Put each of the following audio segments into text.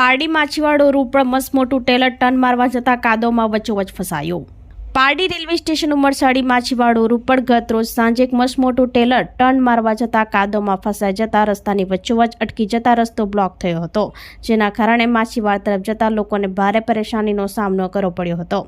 Pardi Machhiwado road મસમોટું trailer turn મારવા જતા કાદવમાં વચ્ચોવચ ફસાયો. પારડી રેલવે સ્ટેશન ઉમરસાડી માછીવાડો રૂપડ ગત રોજ સાંજે એક મસમોટું ટેલર ટર્ન મારવા જતા કાદવમાં ફસાઈ જતા રસ્તાની વચ્ચોવચ અટકી જતા રસ્તો બ્લોક થયો હતો, જેના કારણે માછીવાડ તરફ જતા લોકોને ભારે પરેશાનીનો સામનો કરવો પડ્યો હતો.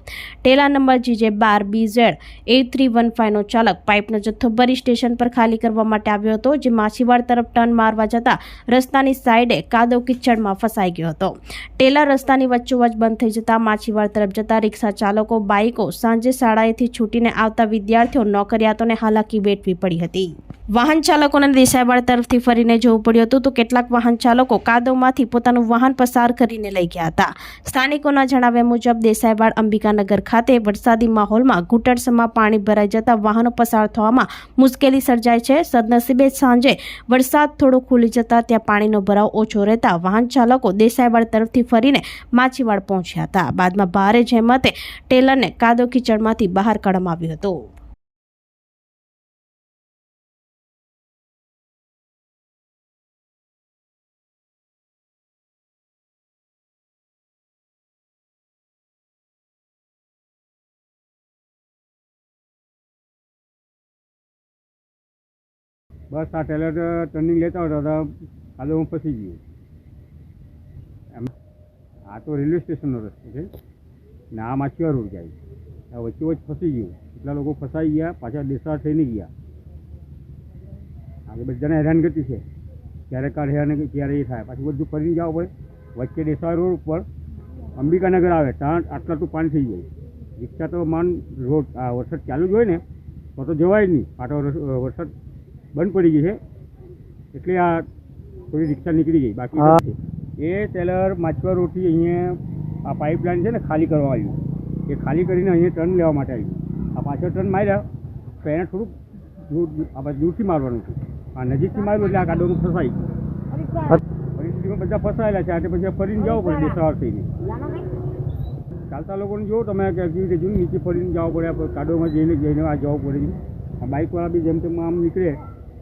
ટેલા નંબર જીજે બાર B Z eight three one ફાઇવનો ચાલક પાઇપનો જથ્થો ભરી સ્ટેશન પર ખાલી કરવા માટે આવ્યો હતો, જે માછીવાડ તરફ ટર્ન મારવા જતા રસ્તાની સાઈડે કાદવ કિચડમાં ફસાઈ ગયો હતો. ટેલર રસ્તાની વચ્ચોવચ બંધ થઈ જતા માછીવાડ તરફ જતા રિક્ષા ચાલકો, બાઇકો સાંજે શાળાએથી છૂટીને આવતા વિદ્યાર્થીઓ નોકરિયાતોને હાલાકી વેઠવી પડી હતી. વાહન ચાલકોને દેસાઈવાડ તરફથી ફરીને જવું પડ્યું હતું તો કેટલાક વાહન ચાલકો કાદવમાંથી પોતાનું વાહન પસાર કરીને લઈ ગયા હતા. સ્થાનિકોના જણાવ્યા મુજબ, દેસાઈવાડ અંબિકાનગર ખાતે વરસાદી માહોલમાં ઘૂંટણસમાં પાણી ભરાઈ જતા વાહનો પસાર થવામાં મુશ્કેલી સર્જાય છે. સદનસીબે સાંજે વરસાદ થોડો ખુલી જતા ત્યાં પાણીનો ભરાવ ઓછો રહેતા વાહન ચાલકો દેસાઈવાડ તરફથી ફરીને માછીવાડ પહોંચ્યા હતા. બાદમાં ભારે જહેમતે ટેલરને કાદવ કીચડમાંથી બહાર કાઢવામાં આવ્યો હતો. બસ આ ટેલર ટર્નિંગ લેતા હતા તો કાદવ હું ફસી ગયો એમ, આ તો રેલવે સ્ટેશનનો રસ્તો છે. ને આ માછીવા રોડ જાય આ વચ્ચે વચ્ચે ફસી ગયું. એટલા લોકો ફસાઈ ગયા, પાછા દેસાર થઈને ગયા. આજે બધાને હેરાનગતિ છે. ક્યારે આ હેરાન ક્યારે એ થાય. પાછું બધું ફરીને જવું પડે. વચ્ચે દેસાર રોડ ઉપર અંબિકાનગર આવે. ત્યાં આટલા તો પાણી થઈ જાય. રિક્ષા તો માન રોડ, આ વરસાદ ચાલુ જ હોય ને, તો તો જવાય જ નહીં. રસ- વરસાદ બંધ પડી ગઈ છે. એટલે આ થોડી રિક્ષા નીકળી ગઈ બાકી. એ ટેલર માછવા રોડથી અહીંયા આ પાઇપલાઇન છે ને ખાલી કરવા આવ્યું. એ ખાલી કરીને અહીંયા ટર્ન લેવા માટે આવ્યું. આ પાછળ ટર્ન માર્યા તો એને થોડુંક દૂર આપણે દૂરથી મારવાનું હતું. આ નજીકથી માર્યું એટલે આ કાદવનું ફસાઈ પરિસ્થિતિમાં બધા ફસાયેલા છે. એટલે પછી ફરીને જવું પડે સવાર થઈને. ચાલતા લોકોને જો તમે કે કેવી રીતે જોયું નીચે ફરીને જવું પડે કાડોમાં જઈને જઈને આ જવું પડે. આ બાઇકવાળા બી જેમ તેમ આમ નીકળે